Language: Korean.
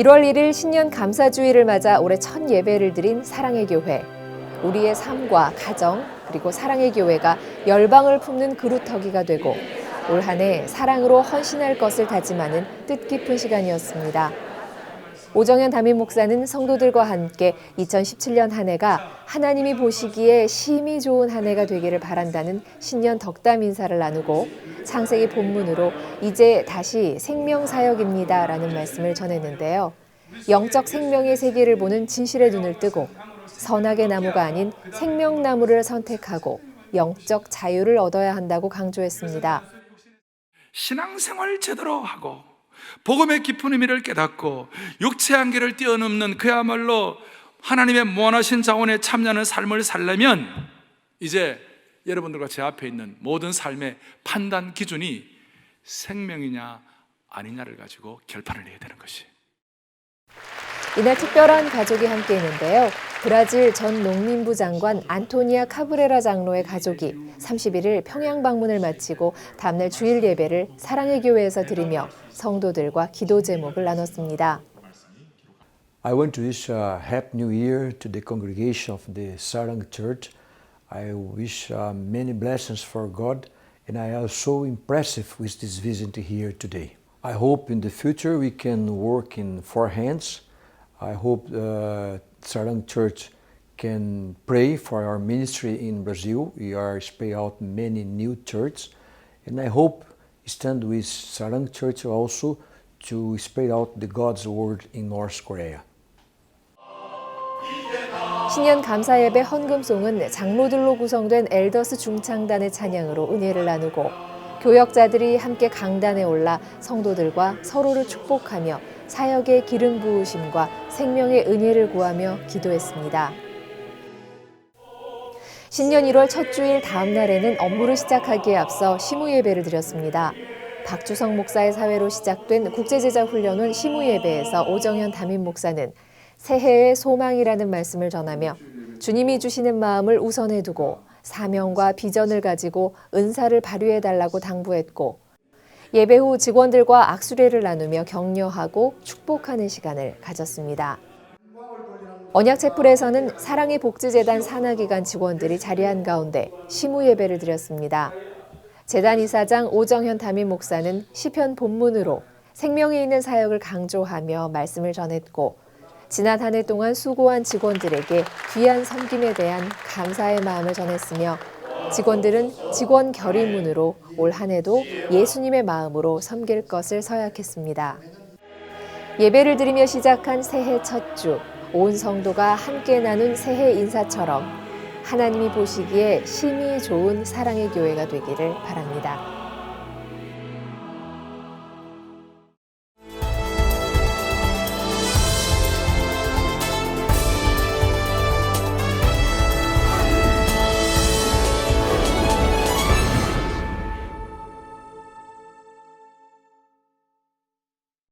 1월 1일 신년 감사주의를 맞아 올해 첫 예배를 드린 사랑의 교회. 우리의 삶과 가정 그리고 사랑의 교회가 열방을 품는 그루터기가 되고 올 한 해 사랑으로 헌신할 것을 다짐하는 뜻깊은 시간이었습니다. 오정현 담임 목사는 성도들과 함께 2017년 한 해가 하나님이 보시기에 심히 좋은 한 해가 되기를 바란다는 신년 덕담 인사를 나누고 창세기 본문으로 이제 다시 생명 사역입니다 라는 말씀을 전했는데요. 영적 생명의 세계를 보는 진실의 눈을 뜨고 선악의 나무가 아닌 생명나무를 선택하고 영적 자유를 얻어야 한다고 강조했습니다. 신앙생활 제대로 하고 복음의 깊은 의미를 깨닫고 육체 한계를 뛰어넘는 그야말로 하나님의 무한하신 자원에 참여하는 삶을 살려면 이제 여러분들과 제 앞에 있는 모든 삶의 판단 기준이 생명이냐 아니냐를 가지고 결판을 내야 되는 것이 이날 특별한 가족이 함께 있는데요. 브라질 전 농림부 장관 안토니아 카브레라 장로의 가족이 31일 평양 방문을 마치고 다음날 주일 예배를 사랑의 교회에서 드리며 성도들과 기도 제목을 나눴습니다. I want to wish a happy new year to the congregation of the Sarang Church. I wish uh, many blessings for God, and I am so impressive with this visit here today. I hope in the future we can work in four hands. I hope uh, Sarang Church can pray for our ministry in Brazil. We are spray out many new churches, and I hope stand with Sarang Church also to spread out the God's word in North Korea. 신년 감사 예배 헌금송은 장로들로 구성된 엘더스 중창단의 찬양으로 은혜를 나누고 교역자들이 함께 강단에 올라 성도들과 서로를 축복하며 사역의 기름 부으심과 생명의 은혜를 구하며 기도했습니다. 신년 1월 첫 주일 다음 날에는 업무를 시작하기에 앞서 시무 예배를 드렸습니다. 박주성 목사의 사회로 시작된 국제제자 훈련원 시무 예배에서 오정현 담임 목사는 새해의 소망이라는 말씀을 전하며 주님이 주시는 마음을 우선해 두고 사명과 비전을 가지고 은사를 발휘해 달라고 당부했고 예배 후 직원들과 악수례를 나누며 격려하고 축복하는 시간을 가졌습니다. 언약체풀에서는 사랑의 복지재단 산하기관 직원들이 자리한 가운데 시무 예배를 드렸습니다. 재단 이사장 오정현 담임 목사는 시편 본문으로 생명이 있는 사역을 강조하며 말씀을 전했고 지난 한 해 동안 수고한 직원들에게 귀한 섬김에 대한 감사의 마음을 전했으며 직원들은 직원 결의문으로 올 한 해도 예수님의 마음으로 섬길 것을 서약했습니다. 예배를 드리며 시작한 새해 첫 주, 온 성도가 함께 나눈 새해 인사처럼 하나님이 보시기에 심히 좋은 사랑의 교회가 되기를 바랍니다.